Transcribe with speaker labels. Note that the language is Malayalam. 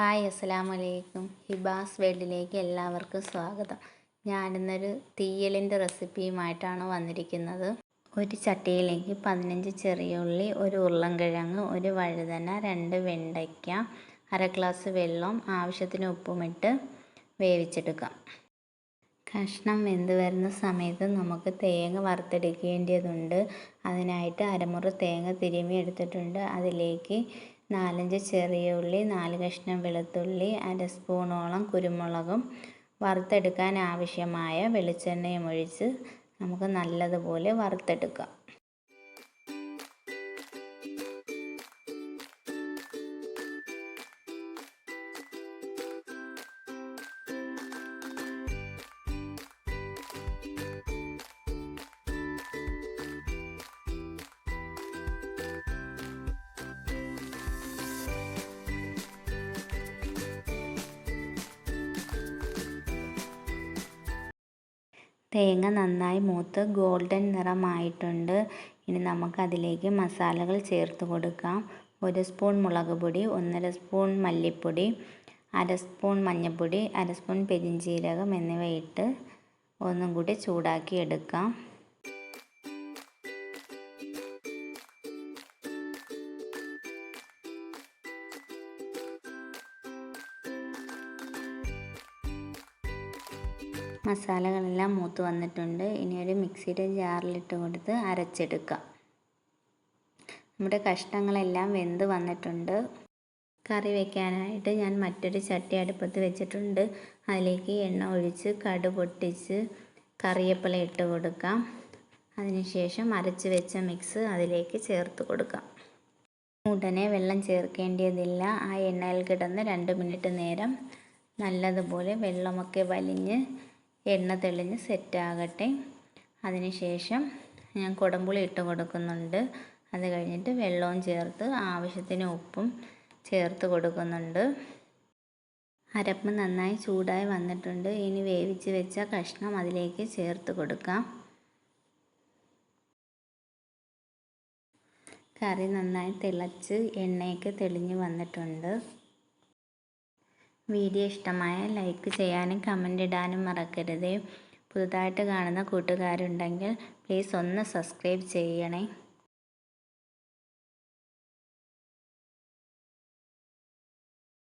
Speaker 1: ഹായ് അസ്സലാമു അലൈക്കും ഹിബാസ് വേൾഡിലേക്ക് എല്ലാവർക്കും സ്വാഗതം. ഞാനിന്നൊരു തീയലിന്റെ റെസിപ്പിയുമായിട്ടാണ് വന്നിരിക്കുന്നത്. ഒരു ചട്ടിയിലേക്ക് പതിനഞ്ച് ചെറിയ ഉള്ളി ഒരു ഉരുളൻകിഴങ്ങ് ഒരു വഴുതന രണ്ട് വെണ്ടയ്ക്ക അര ഗ്ലാസ് വെള്ളം ആവശ്യത്തിന് ഉപ്പുമിട്ട് വേവിച്ചെടുക്കാം. കഷ്ണം വെന്ത് വരുന്ന സമയത്ത് നമുക്ക് തേങ്ങ വറുത്തെടുക്കേണ്ടതുണ്ട്. അതിനായിട്ട് അരമുറി തേങ്ങ തിരുമ്മി എടുത്തിട്ടുണ്ട്. അതിലേക്ക് നാലഞ്ച് ചെറിയ ഉള്ളി നാല് കഷ്ണം വെളുത്തുള്ളി അര സ്പൂണോളം കുരുമുളകും വറുത്തെടുക്കാൻ ആവശ്യമായ വെളിച്ചെണ്ണയും ഒഴിച്ച് നമുക്ക് നല്ലതുപോലെ വറുത്തെടുക്കാം. തേങ്ങ നന്നായി മൂത്ത് ഗോൾഡൻ നിറമായിട്ടുണ്ട്. ഇനി നമുക്കതിലേക്ക് മസാലകൾ ചേർത്ത് കൊടുക്കാം. ഒരു സ്പൂൺ മുളക് പൊടി ഒന്നര സ്പൂൺ മല്ലിപ്പൊടി അര സ്പൂൺ മഞ്ഞൾപ്പൊടി അര സ്പൂൺ പെരിഞ്ചീരകം എന്നിവ ഇട്ട് ഒന്നും കൂടി ചൂടാക്കി എടുക്കാം. മസാലകളെല്ലാം മൂത്ത് വന്നിട്ടുണ്ട്. ഇനി ഒരു മിക്സിയുടെ ജാറിലിട്ട് കൊടുത്ത് അരച്ചെടുക്കാം നമ്മുടെ കഷ്ണങ്ങളെല്ലാം വെന്ത് വന്നിട്ടുണ്ട്. കറി വെക്കാനായിട്ട് ഞാൻ മറ്റൊരു ചട്ടി അടുപ്പത്ത് വെച്ചിട്ടുണ്ട്. അതിലേക്ക് എണ്ണ ഒഴിച്ച് കടു പൊട്ടിച്ച് കറിവേപ്പില ഇട്ട് കൊടുക്കാം. അതിനുശേഷം അരച്ച് വെച്ച മിക്സ് അതിലേക്ക് ചേർത്ത് കൊടുക്കാം. ഉടനെ വെള്ളം ചേർക്കേണ്ടതില്ല. ആ എണ്ണയിൽ കിടന്ന് രണ്ട് മിനിറ്റ് നേരം നല്ലതുപോലെ വെള്ളമൊക്കെ വലിഞ്ഞ് എണ്ണ തെളിഞ്ഞ് സെറ്റാകട്ടെ. അതിനുശേഷം ഞാൻ കുടംപുളി ഇട്ട് കൊടുക്കുന്നുണ്ട്. അത് കഴിഞ്ഞിട്ട് വെള്ളവും ചേർത്ത് ആവശ്യത്തിന് ഉപ്പും ചേർത്ത് കൊടുക്കുന്നുണ്ട്. അരപ്പ് നന്നായി ചൂടായി വന്നിട്ടുണ്ട്. ഇനി വേവിച്ച് വെച്ച കഷ്ണം അതിലേക്ക് ചേർത്ത് കൊടുക്കാം. കറി നന്നായി തിളച്ച് എണ്ണയൊക്കെ തെളിഞ്ഞ് വന്നിട്ടുണ്ട്. വീഡിയോ ഇഷ്ടമായ ലൈക്ക് ചെയ്യാനും കമന്റ് ഇടാനും മറക്കരുത്. പുതുതായിട്ട് കാണുന്ന കൂട്ടുകാരുണ്ടെങ്കിൽ പ്ലീസ് ഒന്ന് സബ്സ്ക്രൈബ് ചെയ്യണേ.